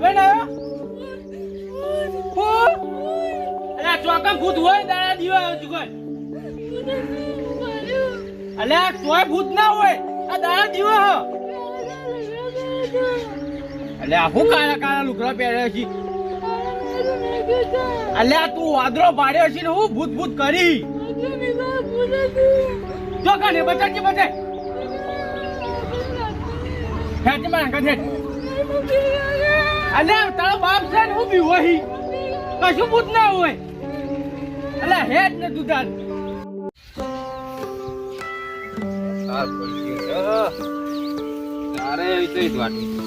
ભાઈ આવ્યો? ભૂત અલે ચોકમ ભૂત હોય તારા દીવા આવ્યો ચુકોય અલે તોય ભૂત ના હોય. આ દાડા દીવા હો. અલે આ હું કાળા કાળા લુગડા પહેર્યા છે? અલે આ તું વાદરો પાડ્યો છે ને, હું ભૂત ભૂત કરી. જો કાને બચાવજે બચાય હેટ મારા કાઢે અલ્યા તારો બાપ છે ને હું બી વહી કશું ભૂત ના હોય અલ્યા હેઠ ને તું તાર. તારે એવી તો જ વાટી.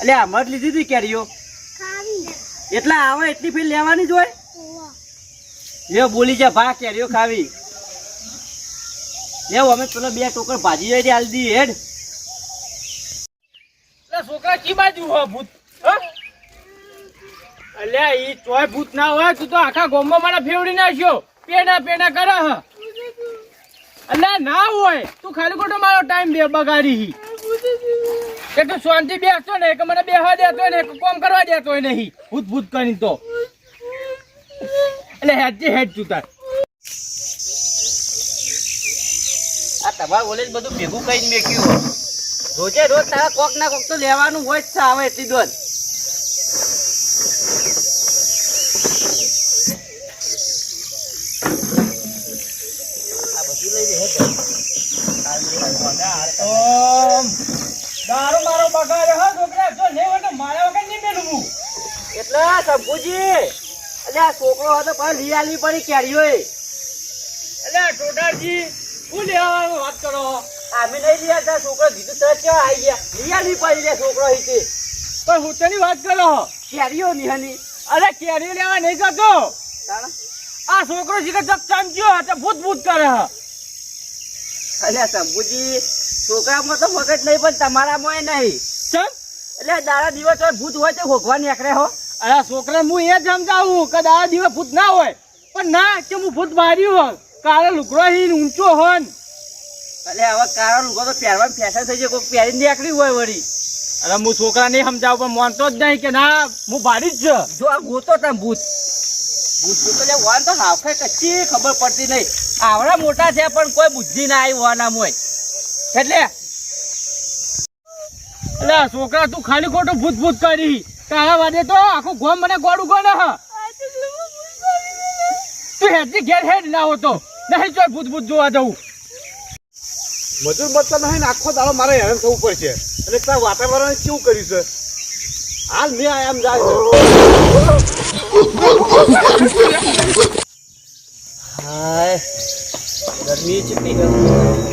અલ્યા મત લીધી હતી કેરીઓ. એટલા આવે, એટલી ફેર લેવાની જ હોય? ઓવા બોલી જા, ભા, કેરીઓ ખાવી. લેવ અમે પેલો બે ટોકર ભાજી જાય હાલ દી, હેડ. છોકરા કી બાજુ ભૂત? ભૂત અલ્યા, ઈ ચોય ભૂત ના હોય, તું તો આખા ગોમમાં મને ફેવડી નાખ્યો. પેડા પેના કરે હ. અલ્યા, ના હોય. તું ખાલી ખોટો મારો ટાઈમ બે બગાડી કે તું શાંતિ બેસતો ને, કે મને બેહવા દેતો ને, કે કોમ કરવા દેતો નહીં ભૂત ભૂત કરી તો. એટલે હેડ હેડ તું તાર. આ તમારે બોલે બધું ભેગું કરીને મેક્યું રોજે રોજ તારા કોક ના કોક તો લેવાનું હોય જ છે, આવે એટલી દોડ આ બધું લઈ લે હેડ ઓમ દારૂ મારો બગાડ્યો હો છોકરા જો લે વટે મારા વગર નહીં મેલું એટલે શંભુજી છોકરો હતો પણ લઈ પડી કેરીઓ એટલે ટોટાજી શું લેવાનું વાત કરો? અમે નહીં લઈ આવતા છોકરો કીધું તરત કેવા આવી ગયા? લઈ પડી લે છોકરો હિતે પણ હું તેની વાત કરો? કેરીઓ ની અરે કેરીઓ લેવા નહીં જતો. આ છોકરો જીકે જગ ચામચ્યો એટલે ભૂત ભૂત કરે. અલ્યા શંભુજી છોકરામાં તો મગજ નહીં પણ તમારામાં નહીં. ચમ એટલે દાડા દિવસ હોય ભૂત હોય તો ભોગવા નીકળે હો. અરે છોકરા હું એ જ સમજાવું કે દાડા દિવસ ભૂત ના હોય. પણ ના કે હું ભૂત માર્યું હોય કાળો લુગડો હીન ઊંચો હોન. એટલે હવે કાળો લુગડો તો પહેરવાનું ફેશન થઈ જાય કોઈ પહેરી નીકળી હોય વળી. અરે હું છોકરા નહીં સમજાવું પણ માનતો જ નહીં કે ના હું ભારી જ છે. જો આ ગોતો તમે ભૂત. ભૂત ભૂત એટલે વાન તો હાફે કચ્છી ખબર પડતી નહીં. આવડા મોટા છે પણ કોઈ બુદ્ધિ ના આવી વાના હોય. એટલે એટલે છોકરા તું ખાલી ખોટું ભૂત ભૂત કરી. તારા વાદે તો આખું ગોમ મને ગોળું ગોળે હા. તું હેડથી ઘેર હેડ ના હોતો. નહીં ચોય ભૂત ભૂત જોવા જવું. મજૂર મતલબ નહીં આખો દાડો મારે હેરાન થવું પડશે. અને તાર વાતાવરણ કેવું કર્યું છે? હાલ મેં આ એમ જાય હાય. ગરમી ચીપી ગયો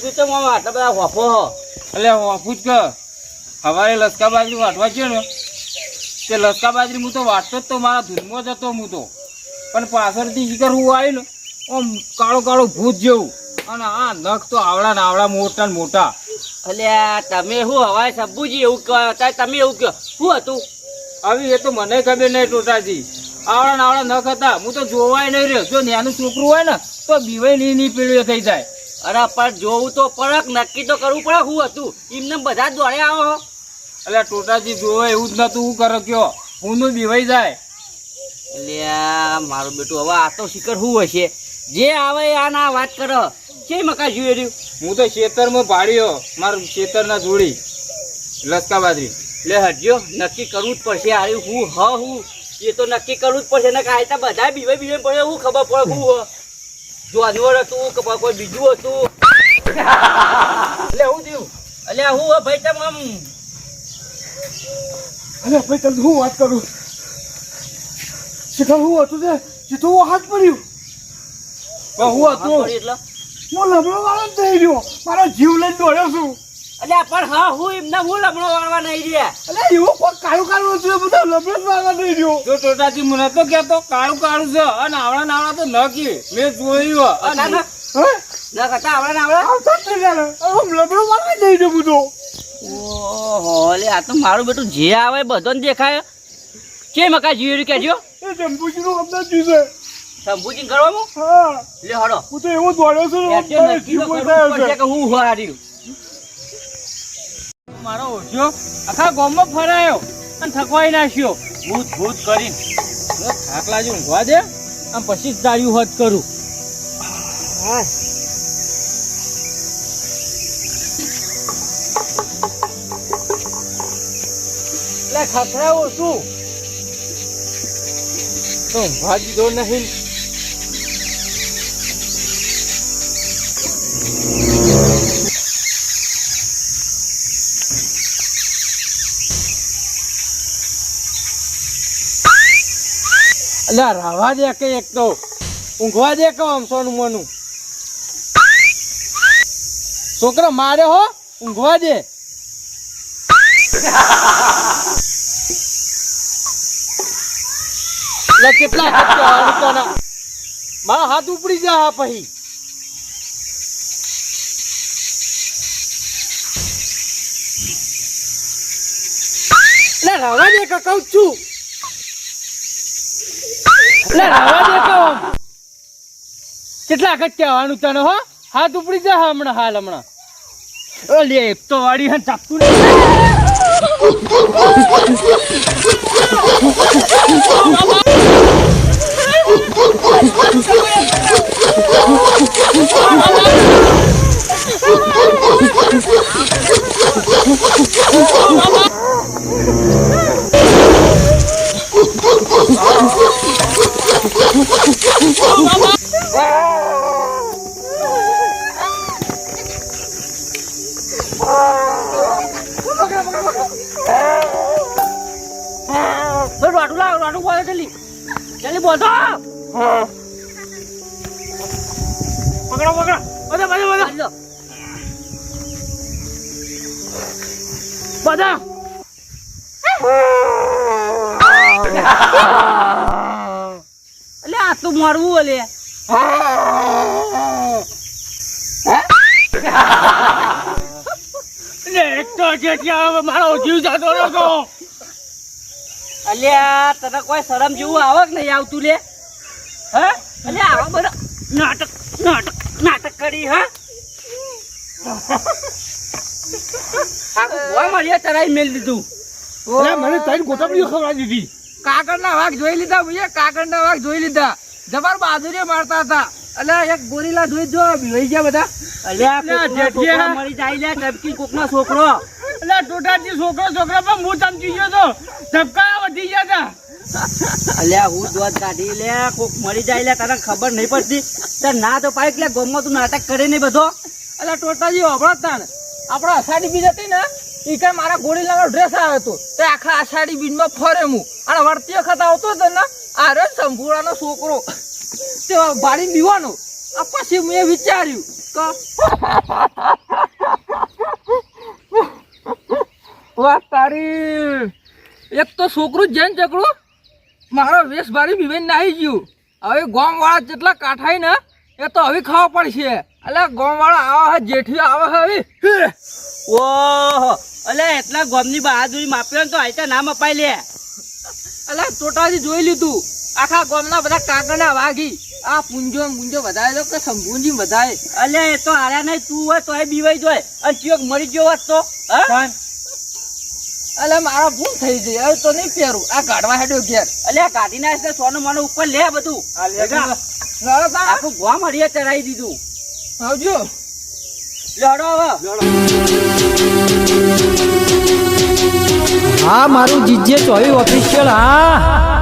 પૂછ્યું તો મામા આટલા બધા વાપો હ. એટલે હોફું જ કે. સવારે લસકા બાજરી વાટવા છે ને તે લસકા બાજરી હું તો વાટતો જ તો મારા ધૂનમાં જ હતો હું તો. પણ પાછળથી શિખર હું આવી ને આમ કાળો કાળો ભૂત જેવું. અને આ નખ તો આવડા ને આવડા મોટા ને મોટા. અલ્યા તમે શું હવાય સબ્બુજી એવું કહો તમે એવું કહો. શું હતું? આવી એ તો મને ખબર નહીં ટોટાજી. આવડા નાવડા નખ હતા. હું તો જોવાય નહીં રહ્યો. જો નાનું છોકરું હોય ને તો બીવાય નહીં નહીં પીળ્યો થઈ જાય. અરે પણ જોવું તો પડક નક્કી તો કરવું પડે હું હતું. એમને બધા દોડે આવો એટલે ટોટાજી જોવે એવું જ નતું હું કરો કયો. હું બીવાઈ જાય. એટલે મારું બેટું હવે આ તો શિખર શું હશે? જે આવે આ ના વાત કરો. કે મકા જોઈ રહ્યું? હું તો ખેતરમાં ભાડ્યો મારું ખેતરના જોડી લસકા બાજરી એટલે હટજો નક્કી કરવું જ પડશે આ હું હ હું. એ તો નક્કી કરવું જ પડશે. ને કાંઈ તો બધા બીવાઈ બીવાઈ પડે હું ખબર પડે હું હ. જાનવર હતું કે કોઈ બીજું હતું? એટલે હું થયું? એટલે હું ભાઈ તમે આમ? અરે ભાઈ તમને હું વાત કરું? શિખર હું હતું તે હું હાથ પડ્યું હું હતું. એટલે? હું લમણો વાળો થઈ ગયો. મારો જીવ લઈને દોડ્યો છું. અલ્યા પણ હા હું એમના હું લમણો વાળવા નહીં રહ્યા. અલે એવું કોઈ કાળું કાળું છે બધા જ વાળવા નહીં રહ્યો. જો ટોટાજી મને તો કહેતો કાળું કાળું છે અને આવડા નાવડા તો નકી મેં જોયું ના, અને ના, ના કરતા આવડે ને આવતા જ નહીં વાળવા થઈ રહ્યો બધો. ઓહો લે આ તો મારું બેટું જે આવે બધાને દેખાય. કે મકા જીવી કેજો એ જંબુજીનું અમને જ છે. સંભુજી કરવામાં હા. લે હડો. હું તો એવો દોડ્યો ને જીવ છે. કે હું હાર્યું મારો ઓછો. આખા ગામમાં ફરાયો અને થકવાઈ નાખ્યો. ભૂત ભૂત કરી થાક લાજુ ઊંઘવા દે આમ પછી જ દાળ્યું હદ કરું. એટલે ખખડાવો શું? તો ઊંઘવા દીધો નહીં. અલ્યા રાવા દે કે એક તો. ઊંઘવા દે કે આમ સોનું મોનું? છોકરો, મારે હો, ઊંઘવા દે. કેટલા મારા હાથ ઉપડી જા પછી. એટલે રાવા દે કહું છું? એટલે રાવા કે કેટલા વખત કહેવાનું તને, હો? હાથ ઉપડી જા હમણાં, હાલ હમણાં. ઓ, લે, એક તો વાડી હે, ચાપતું નહીં. રોટું લાવ રોટું બોલો જલ્દી જલ્દી બોલતો. પકડો પકડો. બધા બધા બધા. બધા. એટલે આ તો મારવું ઓલે. એક તો જેટલા મારો જીવ જતો નતો અલ્યા તને કોઈ શરમ જેવું આવે કે નહીં આવતું લે? હે? અલ્યા આવા બધા નાટક નાટક નાટક કરી હા? આખું ભોય મળ્યા મેલ દીધું. મને ત્રણ ગોતમડીઓ ખવડાવી દીધી. કાકડના વાઘ જોઈ લીધા ભૈયા કાકડના વાઘ જોઈ લીધા. જબર બાજુરી મારતા હતા. એટલે એક ગોરીલા જોઈ જો લઈ ગયા બધા. અલ્યા અલ્યા, જેઠિયા. મરી જાય લે ટપકી કોકનો છોકરો. એટલે ટોટાજી છોકરો છોકરા પણ હું ચમકી ગયો તો. ધબકા વધી ગયા હતા. અલ્યા હું દોધ કાઢી લે કોક મરી જાય લે તને ખબર નહીં પડતી. તે ના તો પાય લે ગમમાં તું નાટક કરે નહીં બધો. એટલે ટોટાજી અભળા હતા ને આપણા અષાઢી બીજ હતી ને એ કઈ મારા ગોરીલાનો ડ્રેસ આવ્યો હતો. તે આખા આષાઢી બીજમાં ફરે હું. અને વર્તી વખત આવતો હતો ને, આરે સંભુરાનો છોકરો. તે ભાડી દીવાનો. આ પછી મેં વિચાર્યું કે વાહ તારી, એક તો છોકરું જૈન ચકડું. મારો વેશ ભારી બીવેન નાહી ગયું. હવે ગોમ વાળા જેટલા કાંઠાઈ ને, એ તો હવે ખાવા પડશે. એટલે ગોમ વાળો આવા હે જેઠી આવે હે હવે. ઓહો. અલે એટલા ગમની બહાદુરી માપ્યો ને તો આઈતા ના અપાઈ લે. અલે ટોટાજી જોઈ લીધું. આખા ગોમના બધા કાકડા વાગી. આ પૂંજો મુંજો પૂંજો વધારે લો કે સંભુંજી વધારે. અલ્યા એ તો હાર્યા નહીં તું હોય તોય બીવાઈ જોય. અને ચિયોક મરી ગયો હોત તો? અલે મારા ભૂલ થઈ ગઈ. હવે તો નહીં પહેરું. આ કાઢવા હેડ્યો ઘેર. અલ્યા કાઢી નાખ સોનું મને ઉપર લે બધું. તા આખું ગોમ હરિયા ચડાવી દીધું. આવજો. લડો હા મારું જીજે ચોવી ઓફિશિયલ હા.